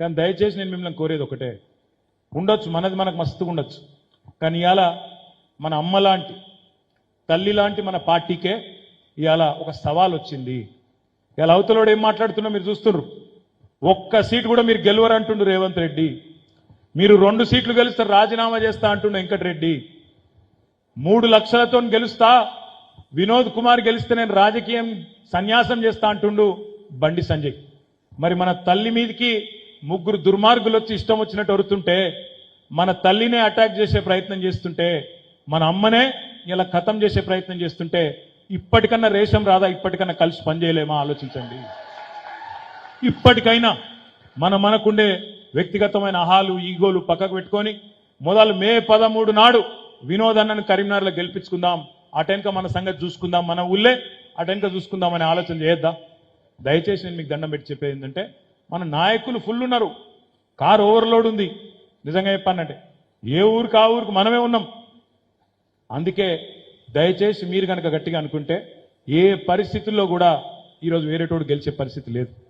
కానీ దయచేసి నేను మిమ్మల్ని కోరేది ఒకటే. ఉండొచ్చు మనది మనకు మస్తుగా ఉండొచ్చు. కానీ ఇవాళ మన అమ్మ లాంటి తల్లి లాంటి మన పార్టీకే ఇవాళ ఒక సవాల్ వచ్చింది. ఇలా అవతలోడు ఏం మాట్లాడుతున్నా మీరు చూస్తున్నారు. ఒక్క సీటు కూడా మీరు గెలవరు అంటుండు రేవంత్ రెడ్డి. మీరు రెండు సీట్లు గెలిస్తే రాజీనామా చేస్తా అంటుండు వెంకటరెడ్డి. మూడు లక్షలతో గెలుస్తా వినోద్ కుమార్ గెలిస్తే నేను రాజకీయం సన్యాసం చేస్తా అంటుండు బండి సంజయ్. మరి మన తల్లి మీదకి ముగ్గురు దుర్మార్గులు వచ్చి ఇష్టం వచ్చినట్టు వరుతుంటే మన తల్లినే అటాక్ చేసే ప్రయత్నం చేస్తుంటే మన అమ్మనే ఇలా ఖతం చేసే ప్రయత్నం చేస్తుంటే ఇప్పటికన్నా రేషం రాదా ఇప్పటికన్నా కలిసి పనిచేయలేమా ఆలోచించండి. ఇప్పటికైనా మన మనకుండే వ్యక్తిగతమైన అహాలు ఈగోలు పక్కకు పెట్టుకొని మొదలు మే పదమూడు నాడు వినోద్ అన్నను కరీంనగర్లో గెలిపించుకుందాం అటెనక మన సంగతి చూసుకుందాం మన ఊళ్ళే అటెనక చూసుకుందాం అనే ఆలోచన చేద్దాం దయచేసి నేను మీకు దండం పెట్టి చెప్పేది ఏంటంటే మన నాయకులు ఫుల్ ఉన్నారు. కారు ఓవర్లోడ్ ఉంది. నిజంగా చెప్పానంటే. ఏ ఊరికి ఆ ఊరికి మనమే ఉన్నాం. అందుకే దయచేసి మీరు కనుక గట్టిగా అనుకుంటే ఏ పరిస్థితుల్లో కూడా ఈరోజు వేరేటోడు గెలిచే పరిస్థితి లేదు.